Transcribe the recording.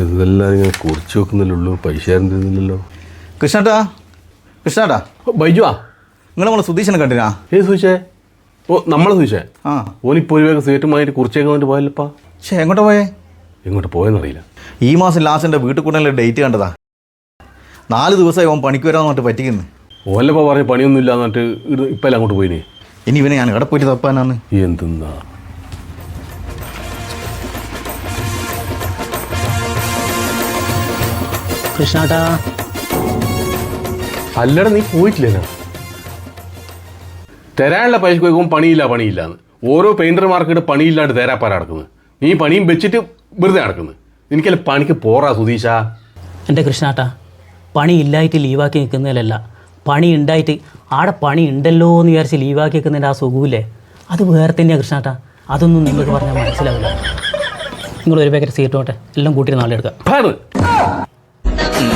ഇതെല്ലാം ഇങ്ങനെ കുറിച്ച് വെക്കുന്നില്ലുള്ളൂ പൈസ തരുന്നില്ലല്ലോ കൃഷ്ണേട്ടാ കൃഷ്ണേട്ടാ. ബൈജുവാ? നിങ്ങൾ നമ്മളെ സുധീഷനെ കണ്ടിനാ? ഏത് സുശേ ഓ നമ്മളെ സുശേ ആ. ഓനിപ്പോൾ ഒരു വേഗം സീറ്റും വാങ്ങിയിട്ട് കുറിച്ചേക്കാൻ വേണ്ടി പോയല്ലപ്പാ? പക്ഷേ എങ്ങോട്ടാ പോയേ? എങ്ങോട്ട് പോയെന്നറിയില്ല. ഈ മാസം ലാസ്റ്റിന്റെ വീട്ടിൽ കൂടെ ഡേറ്റ് കണ്ടതാ. നാല് ദിവസമായി ഓൻ പണിക്ക് വരാമെന്ന് പറഞ്ഞിട്ട് പറ്റിക്കുന്നു. ഓലപ്പ പറഞ്ഞ പണിയൊന്നും ഇല്ല എന്നിട്ട് ഇപ്പം അങ്ങോട്ട് പോയിനി? ഇനി ഇവനെ ഞാൻ എവിടെ പോയിട്ട് തപ്പാനാണ്? എന്തെന്നാ? കൃഷ്ണാട്ടാ. അല്ലട നീ പോയിട്ടില്ല തരാനുള്ള പൈസ കൊടുക്കുമ്പോൾ പണിയില്ല പണിയില്ല എന്ന്. ഓരോ പെയിന്റർമാർക്കിട്ട് പണിയില്ലാണ്ട് തേരാപ്പാര നടക്കുന്നത്. നീ പണിയും വെച്ചിട്ട് വെറുതെ നടക്കുന്നത്. എനിക്കല്ല പണിക്ക് പോറാ സുധീഷ. എന്റെ കൃഷ്ണാട്ടാ പണി ഇല്ലായിട്ട് ലീവാക്കി നിൽക്കുന്നതിലല്ല. പണി ഉണ്ടായിട്ട് ആടെ പണി ഉണ്ടല്ലോ എന്ന് വിചാരിച്ച് ലീവാക്കി നിൽക്കുന്നതിന്റെ ആ സുഖമില്ലേ? അത് വേറെ തന്നെയാണ് കൃഷ്ണാട്ടാ. അതൊന്നും നിങ്ങൾക്ക് പറഞ്ഞാൽ മനസ്സിലാവില്ല. നിങ്ങൾ ഒരു പാക്കറ്റ് സീറ്റ് പോട്ടെ എല്ലാം കൂട്ടി നാളെ എടുക്കാം. Yeah.